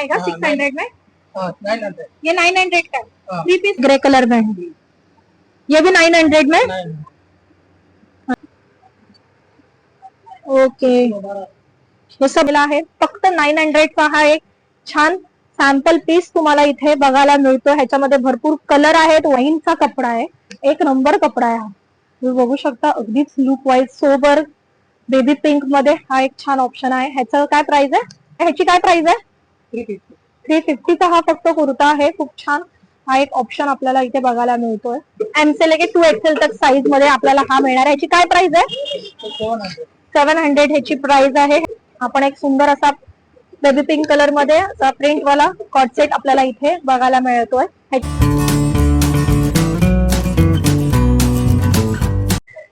आएगा हाँ, six hundred में हाँ नाइन हंड्रेड ये नाइन हंड्रेड का? हाँ। थ्री पीस ग्रे कलर में है? ये भी नाइन हंड्रेड में ओके हे सगळं आहे. फक्त नाईन हंड्रेड चा हा एक छान सॅम्पल पीस तुम्हाला इथे बघायला मिळतो. ह्याच्यामध्ये भरपूर कलर आहेत. वाईनचा कपडा आहे. एक नंबर कपडा आहे हा. तुम्ही बघू शकता अगदीच लुक वाईज सोबर बेबी पिंकमध्ये हा एक छान ऑप्शन आहे. ह्याचं काय प्राइस आहे? ह्याची काय प्राइस आहे? थ्री फिफ्टी थ्री फिफ्टीचा हा फक्त कुर्ता आहे. खूप छान. हा एक ऑप्शन आपल्याला इथे बघायला मिळतोय. एम से टू एक्सेल तक साईजमध्ये आपल्याला हा मिळणार आहे. ह्याची काय प्राइस आहे? सेवन हंड्रेड ह्याची प्राइस आहे. आपण एक सुंदर असा बेबी पिंक कलरमध्ये असा प्रिंट वाला कॉट सेट आपल्याला इथे बघायला मिळतोय.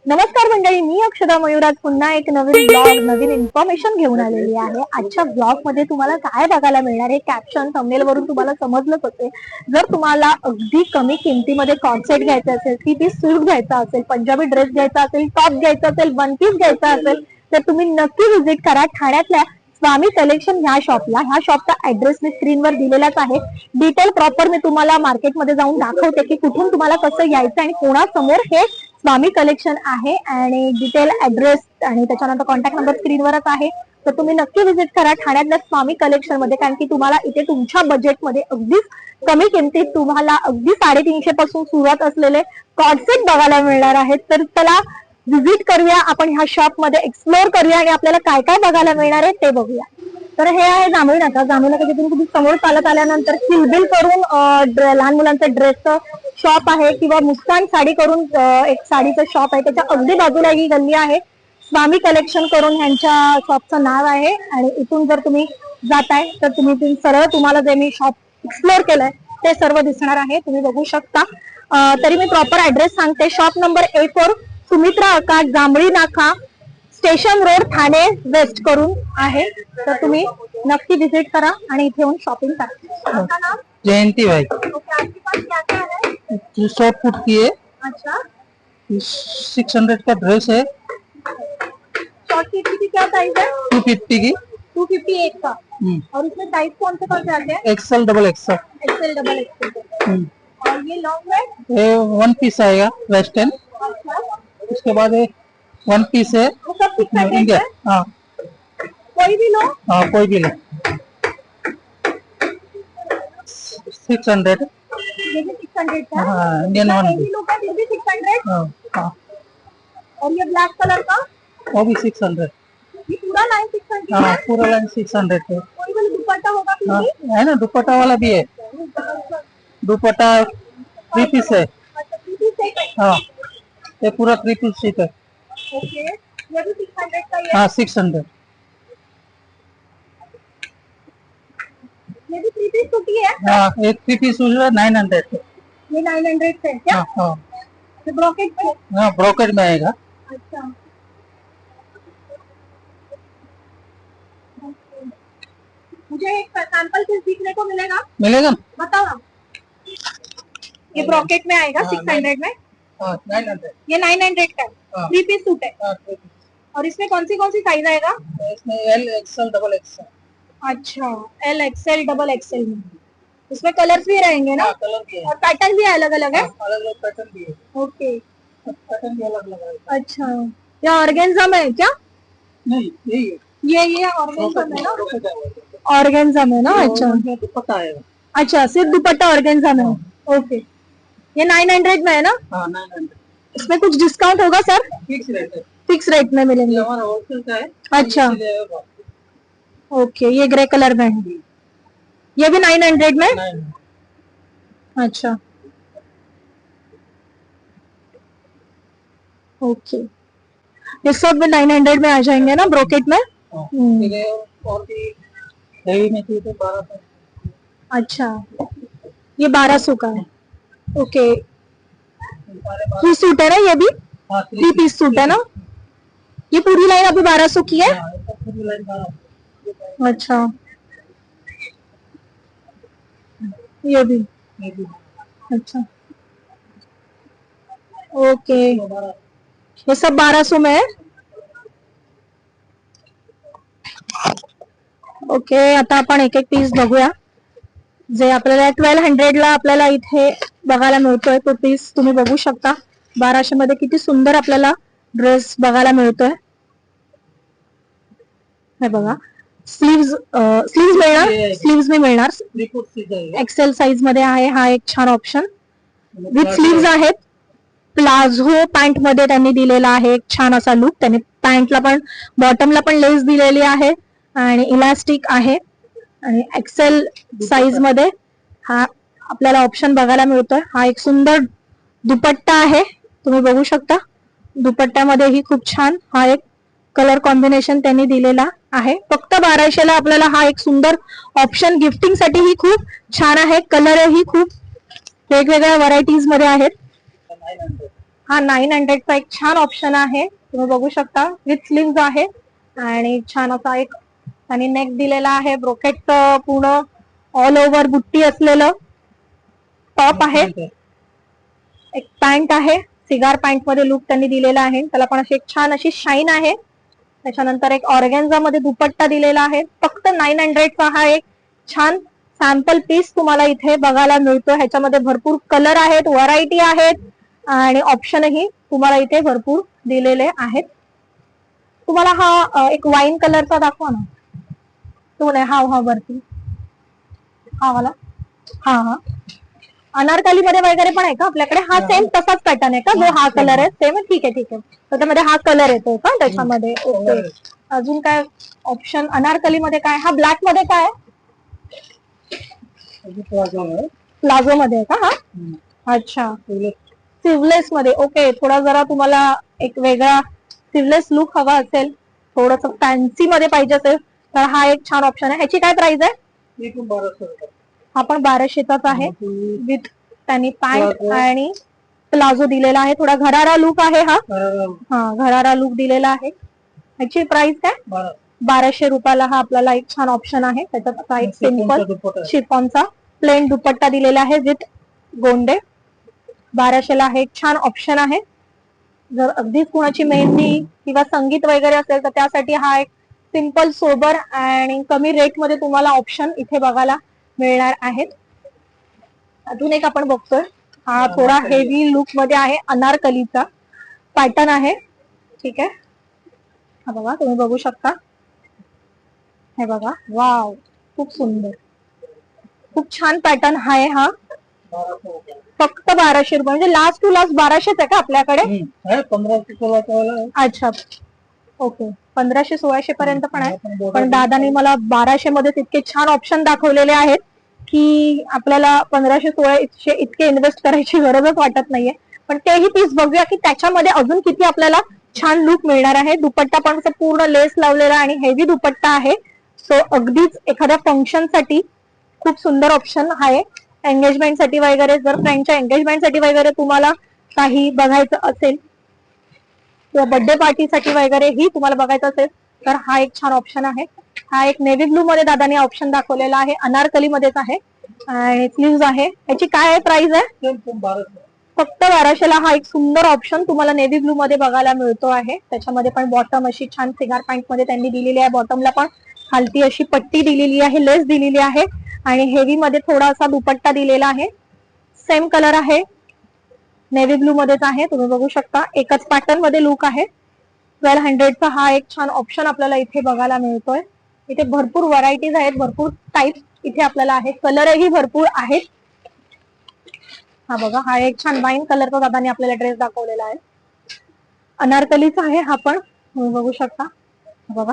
नमस्कार मंडळी मी अक्षदा मयुराज पुन्हा एक नवीन ब्लॉग नवीन इन्फॉर्मेशन घेऊन आलेली आहे. आजच्या ब्लॉगमध्ये तुम्हाला काय बघायला मिळणार आहे? कॅप्शन थंबनेल वरून तुम्हाला समजलंच असेल. जर तुम्हाला अगदी कमी किमतीमध्ये कॉन्सेट घ्यायचा असेल थ्री पीस सूट घ्यायचा असेल पंजाबी ड्रेस घ्यायचा असेल टॉप घ्यायचा असेल वन पीस घ्यायचा असेल तर तुम्ही नक्की व्हिजिट करा ठाण्यातल्या स्वामी कलेक्शन ह्या शॉपला ह्या शॉपचा ऍड्रेस मी स्क्रीनवर दिलेलाच आहे. डिटेल प्रॉपर मी तुम्हाला मार्केटमध्ये जाऊन दाखवते की कुठून तुम्हाला कसं यायचं आणि कोणासमोर हे स्वामी कलेक्शन आहे आणि डिटेल ऍड्रेस आणि त्याच्यानंतर कॉन्टॅक्ट नंबर स्क्रीनवरच आहे. तर तुम्ही नक्की व्हिजिट करा ठाण्यातल्या स्वामी कलेक्शनमध्ये कारण की तुम्हाला इथे तुमच्या बजेटमध्ये अगदीच कमी किमतीत तुम्हाला अगदी साडेतीनशे पासून सुरुवात असलेले कॉडसेट बघायला मिळणार आहेत. तर चला व्हिजिट करूया आपण ह्या शॉपमध्ये एक्सप्लोर करूया आणि आपल्याला काय काय बघायला मिळणार आहे ते बघूया. तर हे आहे जांभळी नाका. जांभळी नाका तिथून तुम्ही समोर चालत आल्यानंतर किलबिल करून ड्रे- लहान मुलांचं ड्रेसचं शॉप आहे किंवा मुस्कान साडी करून एक साडीचं शॉप आहे. त्याच्या अगदी बाजूला ही गल्ली आहे. स्वामी कलेक्शन करून ह्यांच्या शॉपचं नाव आहे आणि इथून जर तुम्ही जाताय तर तुम्ही सरळ तुम्हाला जे मी शॉप एक्सप्लोर केलंय ते सर्व दिसणार आहे. तुम्ही बघू शकता. तरी मी प्रॉपर ऍड्रेस सांगते. Shop number A four Sumitra Akash Jambhali Naka. Station road Thane waste करून आहे. तर तुम्ही नक्की विज़िट करा आणि इथे येऊन शॉपिंग करा. जयंती भाई है? फुट की है अच्छा. सिक्स हंड्रेड का ड्रेस है शॉर्ट की की क्या प्राइस है टू फिफ्टी की टू फिफ्टी एट का और इसमें साइज़ कौन से कौन से आते हैं XL double XL XL double XL और ये लॉन्ग ये वन पीस आएगा वेस्टर्न अच्छा. उसके बाद वन पीस है. सब हंड्रेड है। हाँ। कोई भी लो। हाँ कोई भी ले। सिक्स हंड्रेड ये भी सिक्स हंड्रेड का। हाँ इंडियन वन ये भी सिक्स हंड्रेड हाँ हाँ। और ये ब्लैक कलर का? वो भी सिक्स हंड्रेड ये पूरा लाइन सिक्स हंड्रेड हाँ पूरा लाइन सिक्स हंड्रेड है। कोई वाला दुपट्टा होगा हाँ है ना दुपट्टा वाला भी है। दुपट्टा थ्री पीस है। अच्छा थ्री पीस है। हाँ ये पूरा थ्री पीस शीट है। ओके ये भी सिक्स हंड्रेड का ही है। हाँ सिक्स हंड्रेड ये भी थ्री पीस टूटी है। हाँ एक थ्री पीस नाइन हंड्रेड ये नाइन हंड्रेड से है क्या? हाँ हाँ। ये ब्रॉकेट हाँ? ब्रोकेट में आएगा। अच्छा। मुझे एक सैंपल पीस दिखने को मिलेगा। मिलेगा? बताओ ना ये ब्रॉकेट में आएगा हाँ, सिक्स हंड्रेड में। हाँ हंड्रेड ये नाइन हंड्रेड का हाँ। थ्री पीस सूट है। हाँ। और इसमें कौन सी कौन सी साइज़ आएगा? इसमें एल एक्सएल डबल एक्सएल अच्छा एल एक्सएल डबल एक्सएल में इसमें कलर्स भी रहेंगे ना? हाँ कलर भी है। और पैटर्न भी अलग अलग है? अलग अलग पैटर्न भी है। ओके पैटर्न भी अलग अलग है। अच्छा। ये ऑर्गेन्जा में है क्या? नहीं यही है। ये ये ऑर्गेन्जा में ना? ब्रोकेट है ना? अच्छा। दुपट्टा आएगा अच्छा सिर्फ़ दुपट्टा ऑर्गेन्जा में। है। ओके ये नाइन हंड्रेड में है ना? हाँ इसमें कुछ डिस्काउंट होगा सर फिक्स रेट है। फिक्स रेट में मिलेंगे। होलसेल का है। अच्छा। ओके ये ग्रे कलर में है। ये भी नाइन हंड्रेड में? अच्छा। ओके ये सब नाइन हंड्रेड में आ जाएँगे ना ब्रोकेट में? हाँ, हम्म। फिर ये और भी में तो बारह अच्छा। ये बारह सौ का है। ओके थ्री सूट है ना ये भी? थ्री पीस सूट है ना? ये पूरी लाइन अभी बारह सौ की है? अच्छा। ये भी। अच्छा। ओके ये सब बारह सौ। में है? ओके आता आपण एक एक पीस बघूया. जे आपल्याला ट्वेल्व हंड्रेडला आपल्याला इथे बघायला मिळतोय तो पीस तुम्ही बघू शकता. बाराशे मध्ये किती सुंदर आपल्याला ड्रेस बघायला मिळतोय. हे बघा. स्लीव्ज स्लीव्ज मिळणार? स्लीव्ज मी मिळणार. एक्सेल साईजमध्ये आहे. हा एक छान ऑप्शन विथ स्लीव्ज आहेत. प्लाझो पॅन्टमध्ये त्यांनी दिलेला आहे एक छान असा लुक त्यांनी पॅन्टला पण बॉटमला पण लेस दिलेली आहे. आणि इलास्टिक आहे. आणि एक्सेल साईजमध्ये हा आपल्याला ऑप्शन बघायला मिळतोय. हा एक सुंदर दुपट्टा आहे. तुम्ही बघू शकता. दुपट्ट्यामध्ये ही खूप छान हा एक कलर कॉम्बिनेशन त्यांनी दिलेला आहे. फक्त बाराशेला आपल्याला हा एक सुंदर ऑप्शन गिफ्टिंगसाठी ही खूप छान आहे. कलरही खूप वेगवेगळ्या व्हरायटीजमध्ये आहेत. हा नाईन हंड्रेडचा एक छान ऑप्शन आहे. तुम्ही बघू शकता विथ स्लीव्ज आहे आणि छान असा एक आणि नेक दिलेला आहे. ब्रोकेटचं पूर्ण ऑल ओव्हर बुट्टी असलेलं टॉप आहे. एक पॅन्ट आहे. सिगार पॅन्टमध्ये लुक त्यांनी दिलेला आहे. त्याला पण अशी एक छान अशी शाईन आहे. त्याच्यानंतर एक ऑर्गॅन्झा मध्ये दुपट्टा दिलेला आहे. फक्त नाईन हंड्रेडचा हा एक छान सॅम्पल पीस तुम्हाला इथे बघायला मिळतो ह्याच्यामध्ये भरपूर कलर आहेत व्हरायटी आहेत आणि ऑप्शनही तुम्हाला इथे भरपूर दिलेले आहेत. तुम्हाला हा एक वाईन कलरचा दाखवा ना. तो नाही हा हा वरती. हा वाला. हा हा. अनारकली मध्ये वगैरे पण आहे का आपल्याकडे? हा सेम तसाच पॅटर्न आहे का? जो हा कलर आहे सेम ठीक आहे ठीक आहे. त्याच्यामध्ये हा कलर येतो का त्याच्यामध्ये? ओके. अजून काय ऑप्शन अनारकली मध्ये काय? हा ब्लॅकमध्ये काय प्लाझो मध्ये का हा? अच्छा. सिवलेस मध्ये ओके. थोडा जरा तुम्हाला एक वेगळा सिवलेस लुक हवा असेल. थोडस फॅन्सी मध्ये पाहिजे असेल तर हा एक छान ऑप्शन आहे. ह्याची काय प्राइस आहे? हा पण बाराशेचाच आहे. विथ त्यांनी पॅन्ट प्लाझो. आणि प्लाझो दिलेला आहे. थोडा घरारा लुक आहे हा. हा घरारा लुक दिलेला आहे. ह्याची प्राइस काय? बारा. बाराशे रुपयाला हा आपल्याला एक छान ऑप्शन आहे. त्याच्यात असा एक आहे. शिफॉनचा प्लेन दुपट्टा दिलेला आहे विथ गोंडे. बाराशेला हा एक छान ऑप्शन आहे. जर अगदीच कुणाची मेहंदी किंवा संगीत वगैरे असेल तर त्यासाठी हा एक सिंपल सोबर आणि कमी रेटमध्ये तुम्हाला ऑप्शन इथे बघायला मिळणार आहेत. अजून एक आपण बघतोय. हा थोडा हेवी लुकमध्ये आहे अनारकलीचा. पॅटर्न आहे. ठीक आहे. हा बघा तुम्ही बघू शकता. हे बघा. वाव खूप सुंदर. खूप छान पॅटर्न आहे हा. फक्त बाराशे रुपये. म्हणजे लास्ट टू लास्ट बाराशेच आहे का आपल्याकडे. अच्छा. ओके. पंधराशे सोळाशे पर्यंत पण आहे. पण दादानी मला बाराशे मध्ये इतके छान ऑप्शन दाखवलेले आहेत की आपल्याला पंधराशे सोळाशे इतके इन्व्हेस्ट करायची गरजच वाटत नाहीये. पण तेही पीस बघूया की त्याच्यामध्ये अजून किती आपल्याला छान लुक मिळणार आहे. दुपट्टा पण पूर्ण लेस लावलेला आणि हेवी दुपट्टा आहे. सो अगदीच एखाद्या फंक्शनसाठी खूप सुंदर ऑप्शन आहे. एंगेजमेंटसाठी वगैरे जर फ्रेंडच्या एंगेजमेंटसाठी वगैरे तुम्हाला काही बघायचं असेल किंवा बर्थडे पार्टीसाठी वगैरे ही तुम्हाला बघायचं असेल तर हा एक छान ऑप्शन आहे. हा एक नेव्ही ब्लू मध्ये दादाने ऑप्शन दाखवलेला आहे. अनारकली मध्येच आहे. आणि स्लीव्ज आहे. याची काय आहे प्राइस आहे? फक्त बाराशेला हा एक सुंदर ऑप्शन तुम्हाला नेव्ही ब्लू मध्ये बघायला मिळतो आहे. त्याच्यामध्ये पण बॉटम अशी छान सिगार पॅन्टमध्ये त्यांनी दिलेली आहे. बॉटमला पण खालती अशी पट्टी दिलेली आहे. लेस दिलेली आहे. आणि हेवी मध्ये थोडासा दुपट्टा दिलेला आहे. सेम कलर आहे. नेव्ही ब्लू मध्येच आहे. तुम्ही बघू शकता. एकच पॅटर्नमध्ये लुक आहे. ट्वेल्व हंड्रेडचा हा एक छान ऑप्शन आपल्याला इथे बघायला मिळतोय. इथे भरपूर व्हरायटीज आहेत. भरपूर टाईप इथे आपल्याला आहेत. कलरही भरपूर आहेत. हा बघा हा एक छान वाईन कलरचा दादाने आपल्याला ड्रेस दाखवलेला आहे. अनारकलीचा आहे हा पण. तुम्ही बघू शकता. बघा.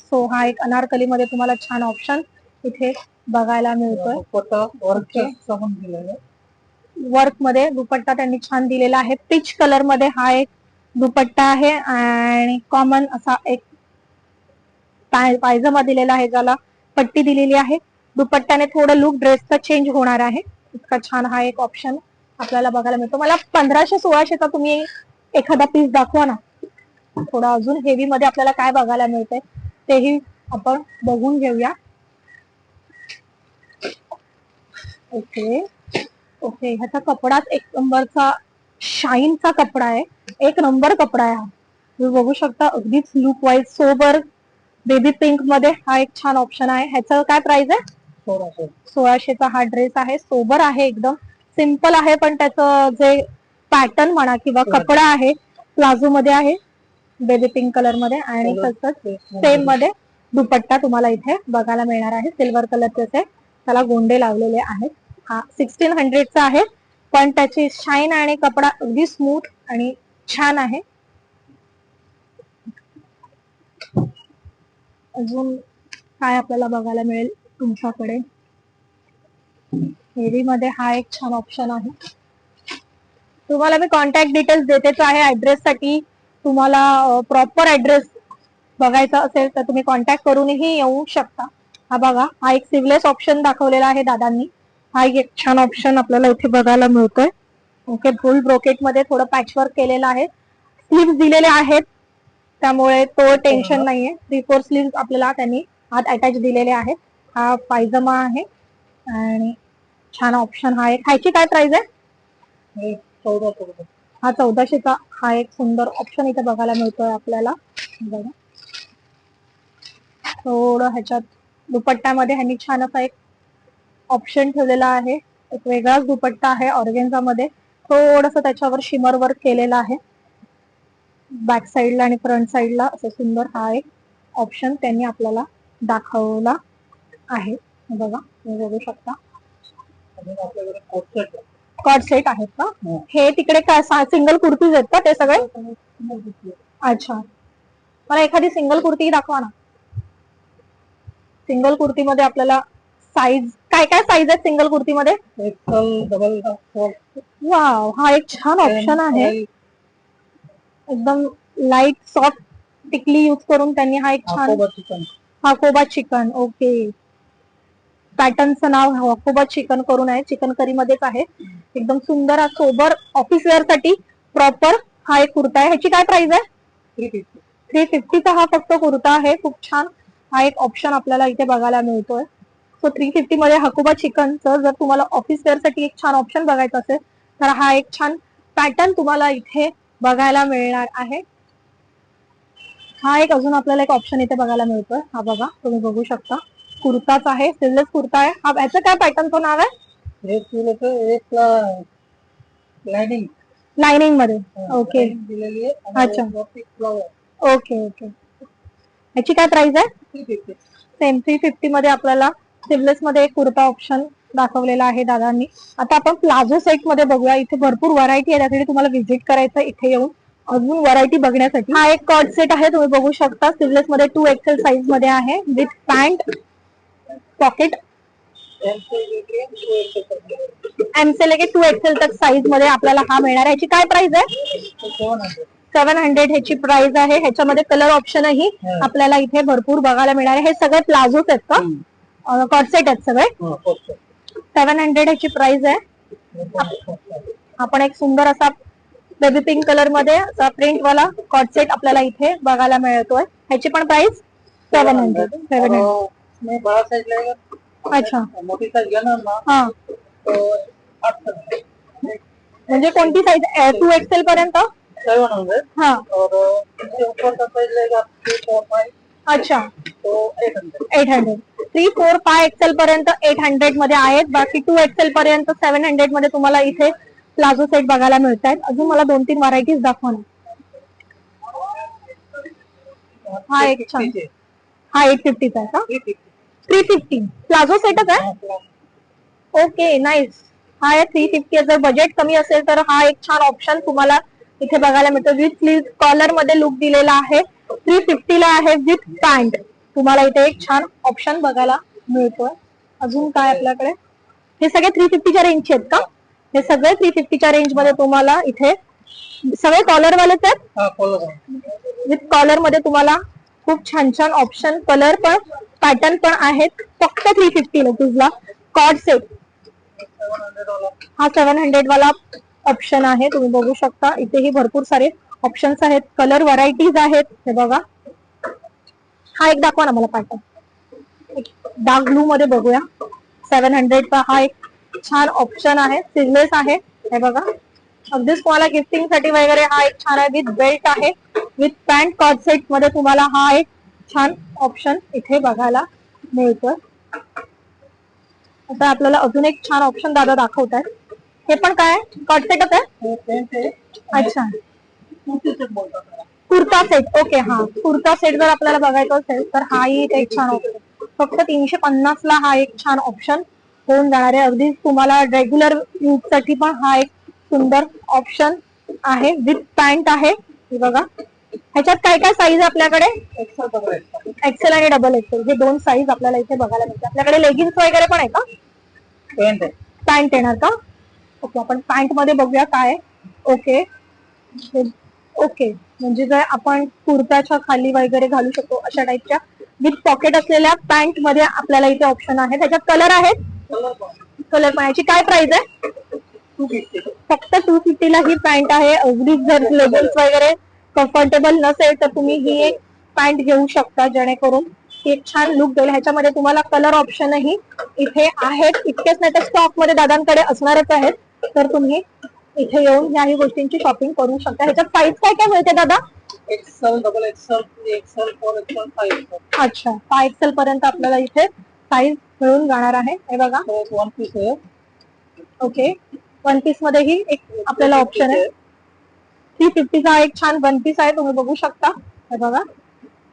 सो हा एक अनारकली मध्ये तुम्हाला छान ऑप्शन इथे बघायला मिळतोय. वर्कमध्ये दुपट्टा त्यांनी छान दिलेला आहे. पिच कलरमध्ये हा एक दुपट्टा आहे आणि कॉमन असा एक पायजमा दिलेला आहे ज्याला पट्टी दिलेली आहे. दुपट्ट्याने थोडं लुक ड्रेसचा चेंज होणार आहे. इतका छान हा एक ऑप्शन आपल्याला बघायला मिळतो. मला पंधराशे सोळाशेचा तुम्ही एखादा पीस दाखवा ना. थोडा अजून हेवी मध्ये आपल्याला काय बघायला मिळतंय तेही आपण बघून घेऊया. ओके ओके ह्याचा कपडाच एक नंबरचा शाईनचा कपडा आहे. एक नंबर कपडा आहे हा. तुम्ही बघू शकता अगदीच लुक वाईज सोबर बेबी पिंकमध्ये हा एक छान ऑप्शन आहे. ह्याचं काय प्राइस आहे? सोळाशे. सोळाशेचा हा ड्रेस आहे. सोबर आहे एकदम. सिंपल आहे पण त्याचं जे पॅटर्न म्हणा किंवा कपडा आहे प्लाझो मध्ये आहे बेबी पिंक कलरमध्ये आणि तसंच सेममध्ये. दुपट्टा तुम्हाला इथे बघायला मिळणार आहे. सिल्वर कलरचे त्याला गोंडे लावलेले आहेत. हा सिक्स्टीन हंड्रेडचा आहे. पण त्याची शाईन आणि कपडा अगदी स्मूथ आणि छान आहे. अजून काय आपल्याला बघायला मिळेल तुमच्याकडे? हेवी मध्ये हा एक छान ऑप्शन आहे. तुम्हाला मी कॉन्टॅक्ट डिटेल्स देतेच आहे. ऍड्रेस साठी तुम्हाला प्रॉपर ऍड्रेस बघायचा असेल तर तुम्ही कॉन्टॅक्ट करूनही येऊ शकता. हा बघा हा एक सिवलेस ऑप्शन दाखवलेला आहे दादांनी. हा एक छान ऑप्शन आपल्याला इथे बघायला मिळतोय. ओके फुल ब्रोकेटमध्ये थोडं पॅचवर्क केलेलं आहे. स्लीव्स दिलेले आहेत. त्यामुळे तो टेन्शन नाहीये. थ्री फोर स्लीव्स आपल्याला त्यांनी आत अटॅच दिलेले आहेत. हा पायजमा आहे. आणि छान ऑप्शन हा एक. ह्याची काय प्राइस आहे? हा चौदाशेचा हा एक सुंदर ऑप्शन इथे बघायला मिळतोय आपल्याला. बघा. थोडं ह्याच्यात दुपट्ट्यामध्ये ह्यांनी छान असा एक ऑप्शन ठेवलेला आहे. एक वेगळाच दुपट्टा आहे ऑर्गेन्झा मध्ये थोडस त्याच्यावर शिमर वर्क केलेलं आहे. बॅक साईडला आणि फ्रंट साईडला असं सुंदर हा एक ऑप्शन त्यांनी आपल्याला दाखवला आहे. बघा तुम्ही बघू शकता. कॉट सेट आहेत का? हो. हे तिकडे काय सिंगल कुर्तीज आहेत का ते सगळे? अच्छा. मला एखादी सिंगल कुर्ती दाखवा ना. सिंगल कुर्तीमध्ये आपल्याला साईज काय काय साईज आहेत सिंगल कुर्तीमध्ये? डबल वाव हा एक छान ऑप्शन आहे. एकदम लाइट सॉफ्ट टिकली यूज करून त्यांनी हा एक छान हाकोबा चिकन. ओके पॅटर्नचं नाव हाकोबा चिकन करून आहे. चिकन करी मध्येच आहे. एकदम सुंदर हा सोबर ऑफिस वेअरसाठी प्रॉपर हा एक कुर्ता आहे. ह्याची काय प्राइस आहे? थ्री फिफ्टी थ्री फिफ्टीचा हा फक्त कुर्ता आहे. खूप छान हा एक ऑप्शन आपल्याला इथे बघायला मिळतोय. सो थ्री फिफ्टी मध्ये हकुबा चिकनचं जर तुम्हाला ऑफिस वेअरसाठी एक छान ऑप्शन बघायचं असेल तर हा एक छान पॅटर्न तुम्हाला इथे बघायला मिळणार आहे. हा एक अजून आपल्याला एक ऑप्शन इथे बघायला मिळतोय. हा बघा तुम्ही बघू शकता. कुर्ताच आहे सिल्लेस कुर्ता आहे. हा याचं काय पॅटर्नचं नाव आहे? लाइनिंग लाइनिंगमध्ये. ओके अच्छा. ओके ओके याची काय प्राइस आहे? 350. सेम थ्री फिफ्टी मध्ये आपल्याला सिवलेस मध्ये एक कुर्ता ऑप्शन दाखवलेला आहे दादांनी. आता आपण प्लाझो सेटमध्ये बघूया. इथे भरपूर व्हरायटी आहे. त्यासाठी तुम्हाला व्हिजिट करायचं इथे येऊन. अजून व्हरायटी बघण्यासाठी. हा एक कॉट सेट आहे. तुम्ही बघू शकता. सिवलेस मध्ये टू एक्सेल साईजमध्ये आहे. With pant pocket. एमचे लगे टू एक्सेल तक साईजमध्ये आपल्याला हा मिळणार आहे. याची काय प्राइस आहे? ते 700. सेव्हन हंड्रेड ह्याची प्राइस आहे. ह्याच्यामध्ये कलर ऑप्शनही हा. आपल्याला इथे भरपूर बघायला मिळणार आहे. हे सगळे प्लाझोच आहेत का? हम्म. कॉट सेट आहेत सगळे. Coord set. सेव्हन हंड्रेड ह्याची प्राइस आहे हे पण कोटसेट. आपण एक सुंदर असा बेबी पिंक कलरमध्ये प्रिंट वाला कॉट सेट आपल्याला इथे बघायला मिळतोय. ह्याची पण price seven hundred seven hundred size अच्छा. साइज हा. म्हणजे कोणती साईज टू एक्सेल पर्यंत? सेवन हंड्रेड हा. और इससे ऊपर का साइज लगेगा थ्री फोर फाइव अच्छा. तो eight hundred eight hundred three four five XL पर्यंत एट हंड्रेडमध्ये आहेत. बाकी टू एक्सेल पर्यंत सेव्हन हंड्रेडमध्ये तुम्हाला इथे प्लाझो सेट बघायला मिळत आहेत अजून मला दोन तीन व्हरायटीज दाखवा ना. हा एक छान. हा एट फिफ्टीचा आहे का? थ्री फिफ्टी प्लाझो सेटच आहे? ओके नाईस हा आहे थ्री फिफ्टी जर बजेट कमी असेल तर हा एक छान ऑप्शन तुम्हाला इथे बघायला मिळतो. विथ स्लीव कॉलरमध्ये लुक दिलेला आहे. थ्री फिफ्टीला आहे विथ पॅन्ट तुम्हाला इथे एक छान ऑप्शन बघायला मिळतोय. अजून काय आपल्याकडे? हे सगळे थ्री फिफ्टीच्या रेंजचे आहेत का? हे सगळे थ्री फिफ्टीच्या रेंजमध्ये तुम्हाला इथे सगळे कॉलर वालेच आहेत? हाँ विथ कॉलरमध्ये तुम्हाला खूप छान छान ऑप्शन कलर पण पॅटर्न पण आहेत. फक्त थ्री फिफ्टी रुपीजला कॉड सेट सेवन हा सेव्हन हंड्रेड वाला ऑप्शन आहे. तुम्ही बघू शकता. इथेही भरपूर सारे ऑप्शन्स आहेत कलर व्हरायटीज आहेत. हे बघा. हा एक दाखवा ना मला पॅटर्न डार्क ब्लू मध्ये बघूया. सेव्हन हंड्रेडचा हा एक छान ऑप्शन आहे सिजलेस आहे. हे बघा. अगदीच तुम्हाला गिफ्टिंगसाठी वगैरे हा एक छान आहे विथ बेल्ट आहे. विथ पॅन्ट कॉट सेटमध्ये तुम्हाला हा एक छान ऑप्शन इथे बघायला मिळतोय. आता आपल्याला अजून एक छान ऑप्शन दादा दाखवत आहेत हे पण काय? कटसेटच आहे? हे आहे. अच्छा. कुर्ती सेट ओके हा. कुर्ता सेट जर आपल्याला बघायचा असेल तर हाही एक छान ऑप्शन फक्त तीनशे पन्नास ला हा एक छान ऑप्शन होऊन जाणार आहे. अगदी तुम्हाला रेग्युलर यूजसाठी पण हा एक सुंदर ऑप्शन आहे. विथ पॅन्ट आहे. हे बघा. ह्याच्यात काय काय साईज आपल्याकडे. एक्सेल आणि डबल एक्सेल हे दोन साईज आपल्याला इथे बघायला मिळते आपल्याकडे लेगिन्स वगैरे पण आहे का? पॅन्ट येणार का? ओके आपण पॅन्टमध्ये बघूया काय. ओके हे- ओके म्हणजे जर आपण कुर्ताच्या खाली वगैरे घालू शकतो अशा टाईपच्या विथ पॉकेट असलेल्या पॅन्टमध्ये आपल्याला इथे ऑप्शन आहे. त्याच्यात कलर आहेत. कलर पण. याची काय प्राइस आहे. फक्त टू फिफ्टी ला ही पॅन्ट आहे. अगदी जर लेगिन्स वगैरे कम्फर्टेबल नसेल तर तुम्ही ही एक पॅन्ट घेऊ शकता जेणेकरून एक छान लुक देईल. ह्याच्यामध्ये तुम्हाला कलर ऑप्शनही इथे आहेत. इतकेच नाही तर स्टॉकमध्ये दादांकडे असणारच आहेत. तर तुम्ही इथे येऊन ह्याही गोष्टींची शॉपिंग करू शकता. ह्याच्यात साईज काय काय मिळते दादा? XL, three XL, four XL, five XL. अच्छा फाय एक्सेल पर्यंत आपल्याला इथे साईज मिळून जाणार आहे. हे बघा. One piece आहे. ओके वन पीस मध्येही एक आपल्याला ऑप्शन आहे. थ्री फिफ्टीचा एक छान वन पीस आहे. तुम्ही बघू शकता. हे बघा.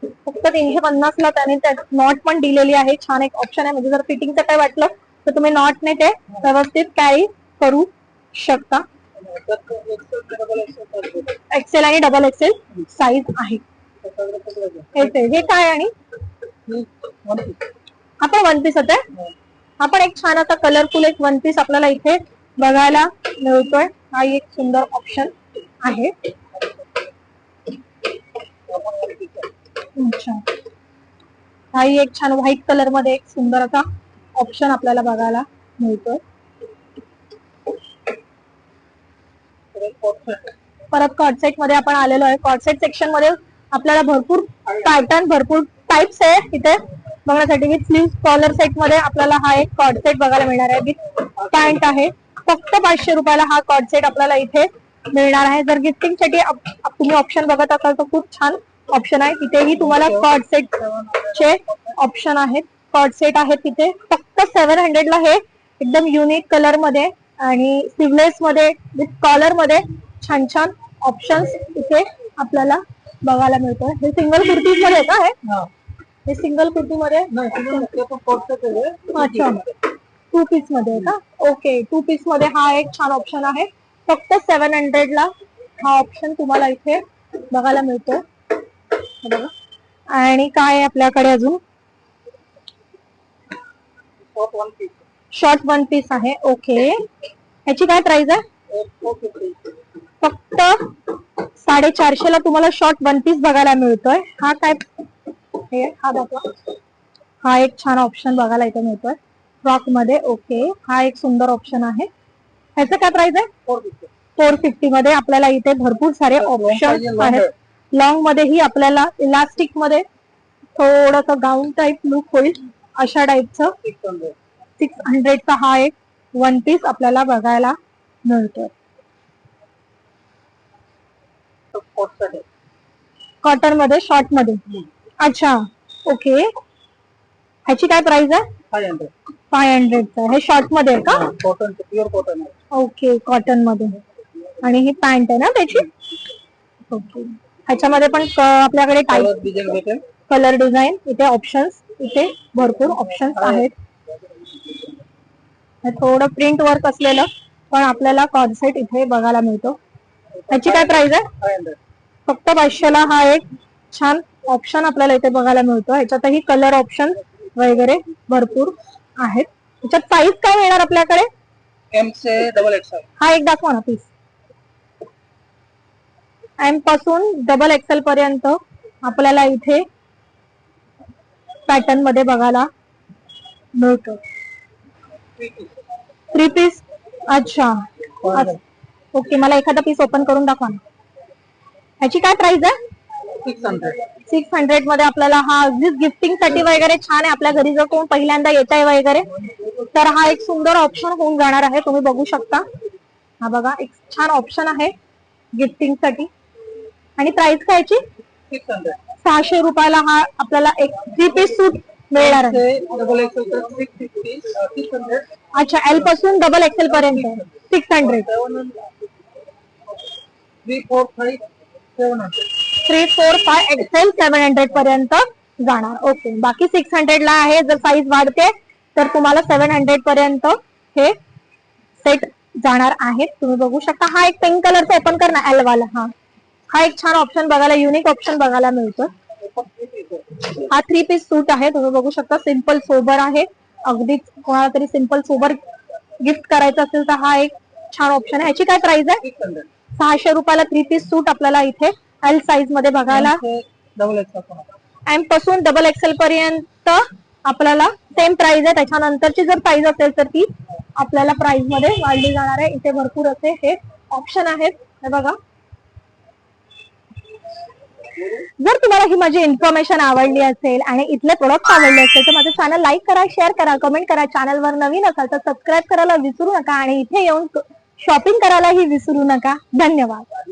फक्त तीनशे पन्नास ला त्याने नॉट पण दिलेली आहे. छान एक ऑप्शन आहे. म्हणजे जर फिटिंगचं काय वाटलं तर तुम्ही नॉटने ते व्यवस्थित कॅरी करू शकता. एक्सेल आणि डबल एक्सेल साईज आहे. ते हे काय आणि? आपण वन पीस आहे आपण एक छान असा कलरफुल एक वन पीस आपल्याला इथे बघायला मिळतोय. हा एक सुंदर ऑप्शन आहे. अच्छा. हाही एक छान व्हाईट कलरमध्ये एक सुंदर असा ऑप्शन आपल्याला बघायला मिळतोय तर एक coat set आहे. परत कॉटसेटमध्ये आपण आलेलो आहे. कॉटसेट सेक्शनमध्ये आपल्याला भरपूर पॅटर्न भरपूर टाइप्स आहे इथे बघण्यासाठी विथ स्लीव कॉलर सेटमध्ये आपल्याला हा एक कॉटसेट बघायला मिळणार आहे. विथ पॅन्ट आहे. फक्त पाचशे रुपयाला हा कॉटसेट आपल्याला इथे मिळणार आहे. जर गिफ्टिंगसाठी तुम्ही ऑप्शन बघत असाल तर खूप छान ऑप्शन आहे. तिथेही तुम्हाला कॉटसेट चे ऑप्शन आहेत. कॉटसेट आहेत तिथे. फक्त सेव्हन हंड्रेडला हे एकदम युनिक कलरमध्ये आणि स्लीवलेस मध्ये विथ कॉलरमध्ये छान छान ऑप्शन्स इथे आपल्याला बघायला मिळतोय. हे सिंगल कुर्तीजमध्ये का हे? हा. सिंगल कुर्ती मध्ये. अच्छा. टू पीसमध्ये. का? ओके टू पीसमध्ये हा एक छान ऑप्शन आहे. फक्त सेव्हन हंड्रेड ला हा ऑप्शन तुम्हाला इथे बघायला मिळतो बघा. आणि काय आहे आपल्याकडे अजून. शॉर्ट वन पीस आहे. ओके ह्याची काय प्राइस आहे. फक्त साडेचारशे ला तुम्हाला शॉर्ट वन पीस बघायला मिळतोय. हा काय? हे हा दाखवा हा एक छान ऑप्शन बघायला इथे मिळतोय. फ्रॉकमध्ये. ओके हा एक सुंदर ऑप्शन आहे. ह्याचं काय प्राइस आहे. फोर फिफ्टी मध्ये आपल्याला इथे भरपूर सारे ऑप्शन आहेत. लॉंग मध्येही आपल्याला इलास्टिकमध्ये थोडस गाऊन टाईप लुक होईल अशा टाईपचं. सिक्स हंड्रेडचा हा एक वन पीस आपल्याला बघायला मिळतोय. तो coat set आहे. कॉटनमध्ये शॉर्टमध्ये. अच्छा ओके ह्याची काय प्राइस आहे? Five hundred. फाय हंड्रेडचा हे शॉर्टमध्ये आहे का? pure cotton आहे. ओके कॉटनमध्ये. आणि ही पॅन्ट आहे ना त्याची? ओके ह्याच्यामध्ये पण क- आपल्याकडे टाईप भेटेल. कलर डिझाईन इथे ऑप्शन्स इथे भरपूर ऑप्शन्स आहेत. थोडं प्रिंट वर्क असलेलं पण आपल्याला कॉन्सेप्ट इथे बघायला मिळतो ह्याची काय प्राइस आहे. फक्त पाचशेला हा एक छान ऑप्शन आपल्याला इथे बघायला मिळतो ह्याच्यातही कलर ऑप्शन वगैरे भरपूर आहेत ह्याच्यात साईज काय मिळणार आपल्याकडे XL. हा एक दाखवा ना प्लीज एमपासून डबल एक्सेल पर्यंत आपल्याला इथे पॅटर्नमध्ये बघायला मिळतो. थ्री पीस अच्छा. Four hundred. ओके मला एखादा पीस ओपन करून दाखवा ना. ह्याची काय प्राइस आहे. सिक्स हंड्रेडमध्ये आपल्याला हा अगदीच गिफ्टिंगसाठी वगैरे छान आहे. आपल्या घरी जर कोण पहिल्यांदा येत आहे वगैरे तर हा एक सुंदर ऑप्शन होऊन जाणार आहे. तुम्ही बघू शकता. हा बघा एक छान ऑप्शन आहे गिफ्टिंगसाठी. आणि प्राइस काय याची. सहाशे रुपयाला हा आपल्याला एक थ्री पीस सूट मिळणार हंड्रेड अच्छा एलपासून डबल एक्सेल पर्यंत six hundred three four five seven hundred three four five XL seven hundred पर्यंत जाणार. ओके बाकी सिक्स हंड्रेड ला आहे. जर साईज वाढते तर तुम्हाला सेव्हन हंड्रेड पर्यंत हे सेट जाणार आहे. तुम्ही बघू शकता हा एक पिंक कलरचा ओपन कर ना एल वाला. हा. हा एक छान ऑप्शन बघायला युनिक ऑप्शन बघायला मिळतो हा थ्री पीस सूट आहे. तुम्ही बघू शकता सिंपल सोबर आहे. अगदीच कोणाला तरी सिंपल सोबर गिफ्ट करायचं असेल तर हा एक छान ऑप्शन आहे. याची काय प्राइस आहे? सहाशे रुपयाला थ्री पीस सूट आपल्याला इथे एल साईजमध्ये बघायला डबल एक्सेल. एमपासून डबल एक्सेल पर्यंत आपल्याला सेम प्राइस आहे. त्याच्यानंतरची जर साईज असेल तर ती आपल्याला प्राइसमध्ये वाढली जाणार आहे. इथे भरपूर असे हे ऑप्शन आहेत. हे बघा. जर तुम्हाला ही माझी इन्फॉर्मेशन आवडली असेल आणि इथले प्रोडक्ट आवडले असेल तर माझं चॅनल लाईक करा शेअर करा कमेंट करा. चॅनलवर नवीन असाल तर सबस्क्राईब करायला विसरू नका आणि इथे येऊन शॉपिंग करायलाही विसरू नका. धन्यवाद.